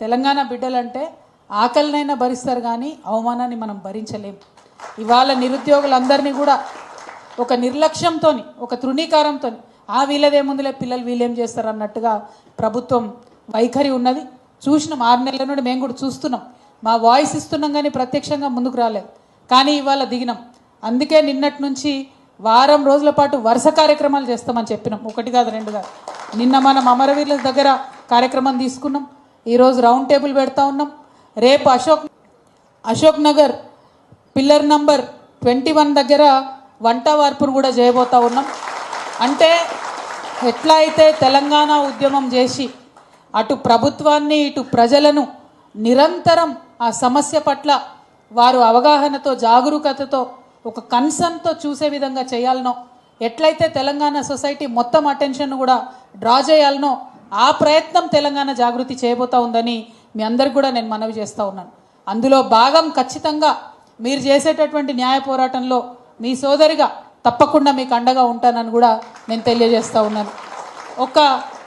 తెలంగాణ బిడ్డలంటే ఆకలినైనా భరిస్తారు కానీ అవమానాన్ని మనం భరించలేం. ఇవాళ నిరుద్యోగులందరినీ కూడా ఒక నిర్లక్ష్యంతో ఒక తృణీకారంతో ఆ వీళ్ళదేముందులే పిల్లలు వీళ్ళేం చేస్తారు అన్నట్టుగా ప్రభుత్వం వైఖరి ఉన్నది. చూసినాం ఆరు నెలల నుండి మేము కూడా చూస్తున్నాం. మా వాయిస్ ఇస్తున్నాం కానీ ప్రత్యక్షంగా ముందుకు రాలేదు. కానీ ఇవాళ దిగినాం. అందుకే నిన్నటి నుంచి వారం రోజుల పాటు వరుస కార్యక్రమాలు చేస్తామని చెప్పినాం. ఒకటి కాదు రెండు కాదు. నిన్న మనం అమరవీరుల దగ్గర కార్యక్రమం తీసుకున్నాం. ఈరోజు రౌండ్ టేబుల్ పెడతా ఉన్నాం. రేపు Ashok Ashok Nagar pillar number twenty one దగ్గర వంట వార్పును కూడా చేయబోతా ఉన్నాం. అంటే ఎట్లా అయితే తెలంగాణ ఉద్యమం చేసి అటు ప్రభుత్వాన్ని ఇటు ప్రజలను నిరంతరం ఆ సమస్య పట్ల వారు అవగాహనతో జాగరూకతతో ఒక కన్సర్న్తో చూసే విధంగా చేయాలనో ఎట్లయితే తెలంగాణ సొసైటీ మొత్తం అటెన్షన్ కూడా డ్రా చేయాలనో ఆ ప్రయత్నం తెలంగాణ జాగృతి చేయబోతా ఉందని మీ అందరికి కూడా నేను మనవి చేస్తూ ఉన్నాను. అందులో భాగం ఖచ్చితంగా మీరు చేసేటటువంటి న్యాయ పోరాటంలో మీ సోదరిగా తప్పకుండా మీకు అండగా ఉంటానని కూడా నేను తెలియజేస్తూ ఉన్నాను. ఒక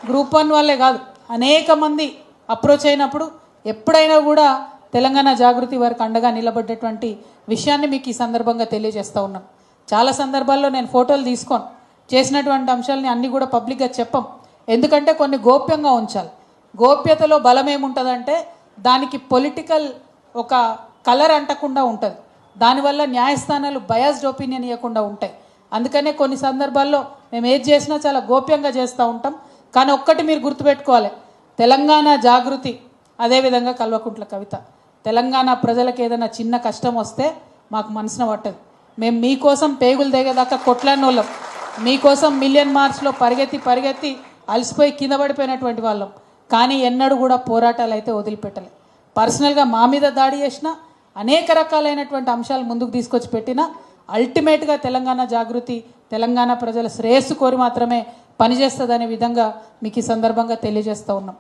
గ్రూప్ వన్ వాళ్ళే కాదు అనేక మంది అప్రోచ్ అయినప్పుడు ఎప్పుడైనా కూడా తెలంగాణ జాగృతి వారికి అండగా నిలబడ్డటువంటి విషయాన్ని మీకు ఈ సందర్భంగా తెలియజేస్తూ ఉన్నాను. చాలా సందర్భాల్లో నేను ఫోటోలు తీసుకోను. చేసినటువంటి అంశాలని అన్నీ కూడా పబ్లిక్గా చెప్పం. ఎందుకంటే కొన్ని గోప్యంగా ఉంచాలి. గోప్యతలో బలం ఏముంటుందంటే దానికి పొలిటికల్ ఒక కలర్ అంటకుండా ఉంటుంది. దానివల్ల న్యాయస్థానాలు బయాస్డ్ ఒపీనియన్ ఇవ్వకుండా ఉంటాయి. అందుకనే కొన్ని సందర్భాల్లో మేము ఏది చేసినా చాలా గోప్యంగా చేస్తూ ఉంటాం. కానీ ఒక్కటి మీరు గుర్తుపెట్టుకోవాలి. తెలంగాణ జాగృతి అదేవిధంగా కల్వకుంట్ల కవిత. తెలంగాణ ప్రజలకు ఏదైనా చిన్న కష్టం వస్తే మాకు మనసున పట్టదు. మేము మీకోసం పేగులు దిగేదాకా కొట్లాడిన వాళ్ళం మీకోసం మిలియన్ మార్చ్లో పరిగెత్తి పరిగెత్తి అలసిపోయి కింద పడిపోయినటువంటి వాళ్ళం. కానీ ఎన్నడూ కూడా పోరాటాలు అయితే వదిలిపెట్టలే. పర్సనల్గా మా మీద దాడి చేసిన అనేక రకాలైనటువంటి అంశాలు ముందుకు తీసుకొచ్చి పెట్టినా అల్టిమేట్గా తెలంగాణ జాగృతి తెలంగాణ ప్రజల శ్రేయస్సు కోరి మాత్రమే పనిచేస్తుందనే విధంగా మీకు ఈ సందర్భంగా తెలియజేస్తూ ఉన్నాం.